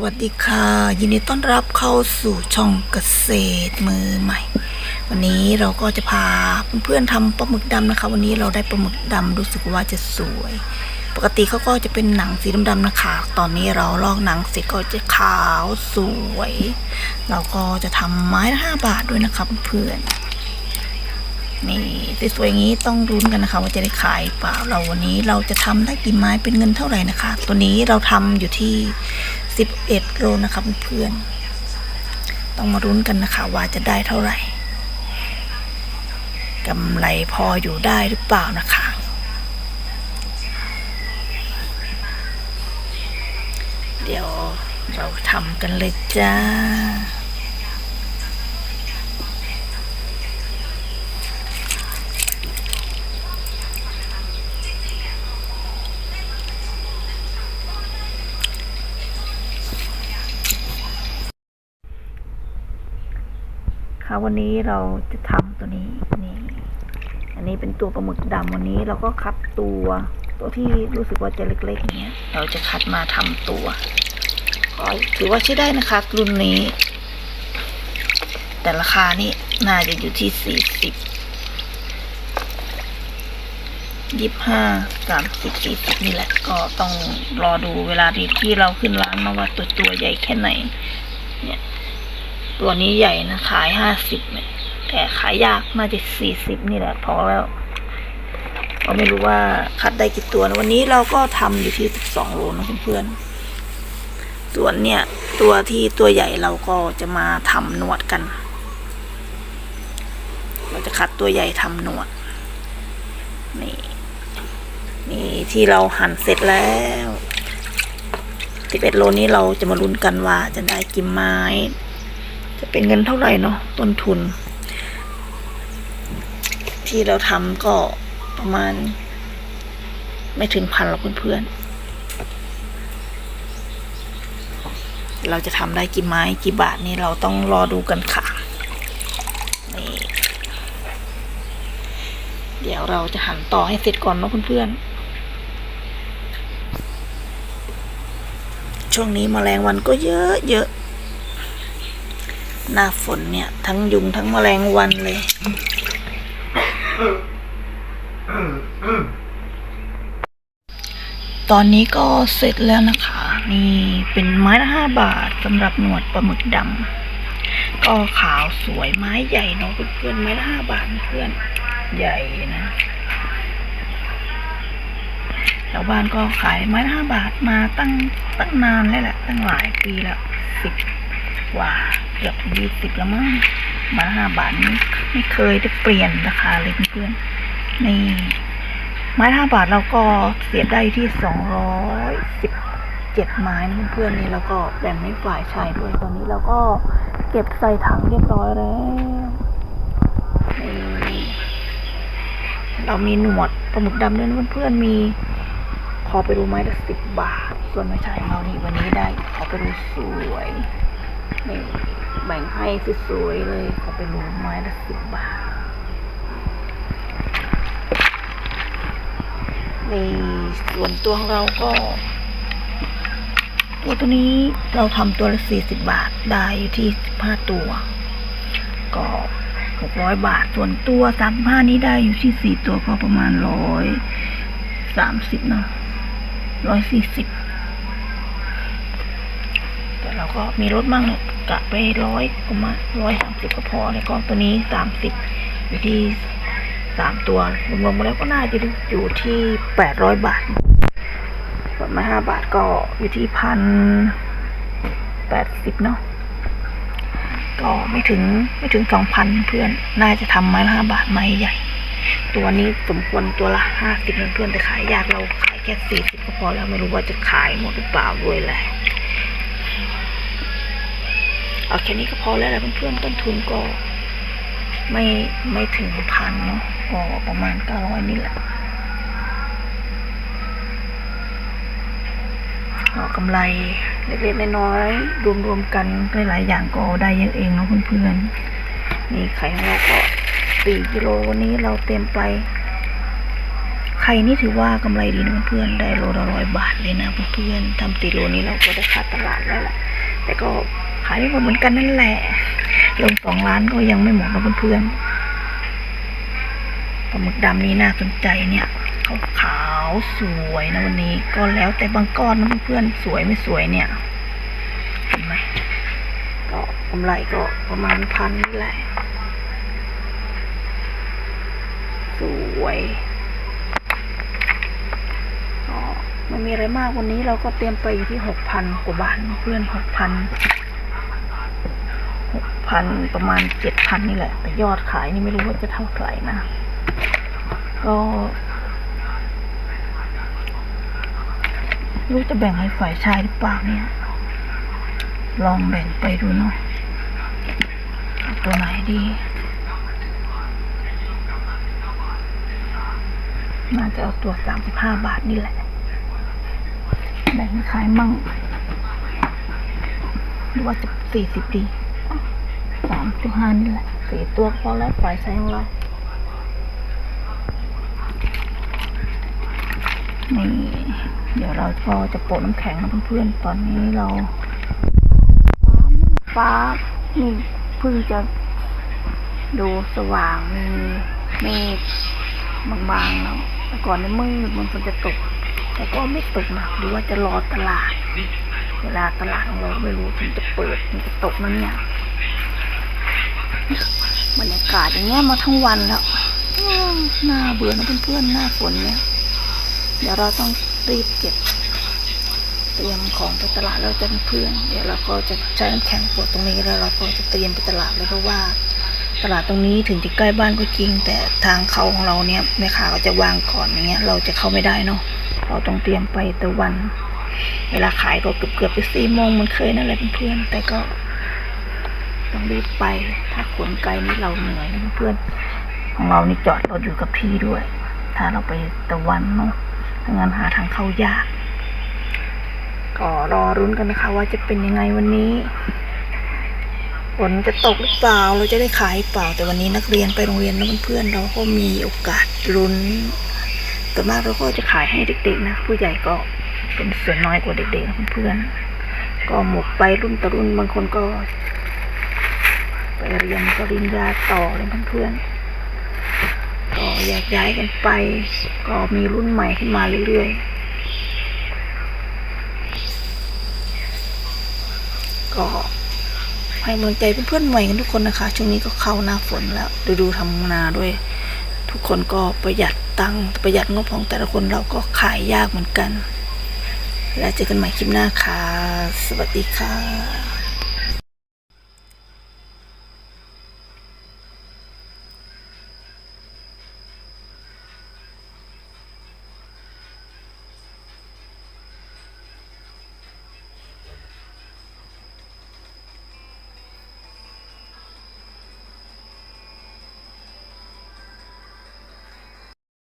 วัสดีค่ะ ยินดีต้อนรับเข้าสู่ช่องเกษตรมือใหม่ วันนี้เราก็จะพาเพื่อนๆทำปลาหมึกดำนะคะ วันนี้เราได้ปลาหมึกดำรู้สึกว่าจะสวย ปกติเขาก็จะเป็นหนังสีดำๆนะคะ ตอนนี้เราลอกหนังเสร็จก็จะขาวสวย เราก็จะทำไม้ละห้าบาทด้วยนะคะเพื่อนๆ นี่สวยๆอย่างนี้ต้องรุ้นกันนะคะ ว่าจะได้ขายเปล่าเราวันนี้เราจะทำได้กี่ไม้เป็นเงินเท่าไหร่นะคะ ตัวนี้เราทำอยู่ที่11โลนะคะเพื่อนๆต้องมารุ้นกันนะคะ ว่าจะได้เท่าไหร่กำไรพออยู่ได้หรือเปล่านะคะ เดี๋ยวเราทำกันเลยจ้า ค่ะวันนี้เราจะทำตัวนี้นี่อันนี้เป็นตัวปลาหมึกดำวันนี้เราก็คัดตัวตัวที่รู้สึกว่าจะเล็กๆอย่างเงี้ย เราจะคัดมาทำตัวก็ถือว่าใช้ได้นะคะรุ่นนี้ แต่ราคานี่น่าจะอยู่ที่สี่สิบยี่ห้าสามสิบสี่สิบนี่แหละ ก็ต้องรอดูเวลาที่ที่เราขึ้นร้านมาว่าตัวตัวใหญ่แค่ไหน เนี่ย ตัวนี้ใหญ่นะ ขายห้าสิบเนี่ยแต่ขายยากน่าจะสี่สิบนี่แหละพอแล้วก็ไม่รู้ว่าคัดได้กี่ตัวนะวันนี้เราก็ทำอยู่ที่สิบสองโลนะเพื่อนๆส่วนเนี่ย ตัวที่ตัวใหญ่เราก็จะมาทำหนวดกัน เราจะคัดตัวใหญ่ทำหนวดนี่นี่ที่เราหั่นเสร็จแล้วสิบเอ็ดโลนี้เราจะมาลุ้นกันว่าจะได้กี่ไม้ จะเป็นเงินเท่าไหร่เนาะต้นทุน ที่เราทำก็ประมาณ ไม่ถึงพันหรอกเพื่อนๆเราจะทำได้กี่ไม้กี่บาทนี่เราต้องรอดูกันค่ะนี่เดี๋ยวเราจะหั่นต่อให้เสร็จก่อนเนาะเพื่อนๆช่วงนี้มแมลงวันก็เยอะเยอะ หน้าฝนเนี่ย ทั้งยุงทั้งแมลงวันเลยตอนนี้ก็เสร็จแล้วนะคะ นี่เป็นไม้ละห้าบาทสำหรับหนวดปลาหมึกดำก็ขาวสวยไม้ใหญ่เนาะเพื่อนๆไม้ละห้าบาทเพื่อนใหญ่นะชาวบ้านก็ขายไม้ละห้าบาทมาตั้งตั้งนานแล้วแหละ ตั้งหลายปีแล้วสิบกว่า กือบยี่สิบแล้วมั้งมาห้าบาทนี้ไม่เคยได้เปลี่ยนราคาเลยเพื่อนๆนี่ไม้ห้าบาทเราก็เสียได้ที่สองร้อยสิบเจ็ดไม้นะเพื่อนๆนี่แล้วก็แบ่งให้ฝ่ายชายด้วยตอนนี้เราก็เก็บใส่ถังเรียบร้อยแล้วนี่เรามีหนวดปลาหมึกดำด้วยเพื่อนๆมีพอไปดูไม้ละสิบบาท ส่วนไม่ใช่เรานี่วันนี้ได้ขอไปดูสวยนี่ แบ่งให้สวยๆเลยก็ไปรูไม้ละสิบบาท ในส่วนตัวของเราก็ตัวตัวนี้เราทำตัวละสี่สิบบาท ได้อยู่ที่สิบห้าตัว ก็หกร้อยบาท ส่วนตัวสามห้านี้ได้อยู่ที่สี่ตัวก็ประมาณร้อยสามสิบเนาะร้อยสี่สิบแต่เราก็มีรถมั่งเนี่ย กะไปร้อยประมาณร้อยสามสิบก็พอแล้วก็ตัวนี้สามสิบอยู่ที่สามตัวรวมๆมาแล้วก็น่าจะอยู่ที่แปดร้อยบาทส่วนมาห้าบาทก็อยู่ที่พันแปดสิบเนาะก็ไม่ถึงไม่ถึงสองพันเพื่อนน่าจะทำไม้ละห้าบาทไม้ใหญ่ ตัวนี้สมควรตัวละห้าสิบเพื่อนแต่ขายยากเราขายแค่สี่สิบก็พอแล้วไม่รู้ว่าจะขายหมดหรือเปล่าด้วยแหละ เอาแค่นี้ก็พอแล้วแหละเพื่อนๆต้นทุนก็ ไม่ไม่ถึงพันเนาะก็ประมาณเก้าร้อยนี่แหละก็กำไรเล็กๆน้อยๆรวมๆกันหลายๆอย่างก็ได้เยอะเองเนาะเพื่อนๆนี่ไข่ของเราก็สี่กิโลวันนี้เราเต็มไป ไข่นี่ถือว่ากำไรดีนะเพื่อนๆได้โลละร้อยบาทเลยนะเพื่อนๆทำตีโลนี้เราก็ได้ค่าตลาดแล้วแหละแต่ก็ายไม่หมดเหมือนกันนั่นแหละ ลงสองล้านก็ยังไม่หมดนะเพื่อนๆปลาหมึกดำนี้น่าสนใจเนี่ยเขาขาวสวยนะวันนี้ก็แล้วแต่บางก้อนนะเพื่อนๆสวยไม่สวยเนี่ยเห็นไหมก็กำไรก็ประมาณพันนี่แหละสวยไม่มีอะไรมากวันนี้เราก็เตรียมไปอยู่ที่หกพันกว่าบาทเพื่อนหกพัน พันประมาณเจ็ดพันนี่แหละ แต่ยอดขายนี่ไม่รู้ว่าจะเท่าไหร่นะ ก็รู้จะแบ่งให้ฝ่ายชายหรือเปล่าเนี่ย ลองแบ่งไปดูเนาะเอาตัวไหนดี น่าจะเอาตัวสามสิบห้าบาทนี่แหละ แบ่งขายมั่งหรือว่าจะสี่สิบดี สามสิบห้านี่แหละสี่ตัวพอแล้วปล่อยใช้ของเรานี่เดี๋ยวเราก็จะโปะน้ำแข็งนะเพื่อนๆ ตอนนี้เรา ฟ้ามืดฟ้านี่เพิ่งจะดูสว่างมีเมฆบางๆแล้วแต่ก่อนนี่มืดมันควรจะตก แต่ก็ไม่ตกนะหรือว่าจะรอตลาด เวลาตลาดของเราไม่รู้ถึงจะเปิดถึงจะตกนั่นเนี่ย บรรยากาศอย่างเงี้ยมาทั้งวันแล้วน่าเบื่อนะเพื่อนๆหน้าฝนเนี่ย เดี๋ยวเราต้องรีบเก็บ เตรียมของไปตลาดแล้วจะเพื่อนเดี๋ยวเราก็จะใช้น้ำแข็งปวดตรงนี้แล้วเราก็จะเตรียมไปตลาดเลยเพราะว่า ตลาดตรงนี้ถึงจะใกล้บ้านก็จริง แต่ทางเข้าของเราเนี่ยแม่ค้าก็จะวางก่อนอย่างเงี้ย เราจะเข้าไม่ได้เนาะเราต้องเตรียมไปแต่วัน เวลาขายก็เกือบเกือบๆจะสี่โมงเหมันเคยนั่นแหละเพื่อนๆแต่ก็ ต้องรีบไป ถ้าขนไกลนี่เราเหนื่อยเพื่อนของเรานี่จอดรถอยู่กับที่ด้วย ถ้าเราไปตะวันเนาะถ้างั้นหาทางเข้ายาก ก็รอรุ้นกันนะคะ ว่าจะเป็นยังไงวันนี้ฝนจะตกหรือเปล่า เราจะได้ขายเปล่า แต่วันนี้นักเรียนไปโรงเรียนนะเพื่อนเราก็มีโอกาสลุ้นแต่มากเราก็จะขายให้เด็กๆนะ ผู้ใหญ่ก็เป็นส่วนน้อยกว่าเด็กๆเพื่อนๆก็หมดไปรุ่นต่อรุ่นบางคนก็ ไปเรียนปริญญาต่อเลยเพื่อนๆก็แยากย้ายกันไป ก็มีรุ่นใหม่ขึ้นมาเรื่อยๆ ก็ให้กำลังใจเพื่อนๆใหม่กันทุกคนนะคะ ช่วงนี้ก็เข้าหน้าฝนแล้วฤดูทำนาด้วย ทุกคนก็ประหยัดตังประหยัดงบของแต่ละคนเราก็ขายยากเหมือนกัน แล้วเจอกันใหม่คลิปหน้าค่ะ สวัสดีค่ะ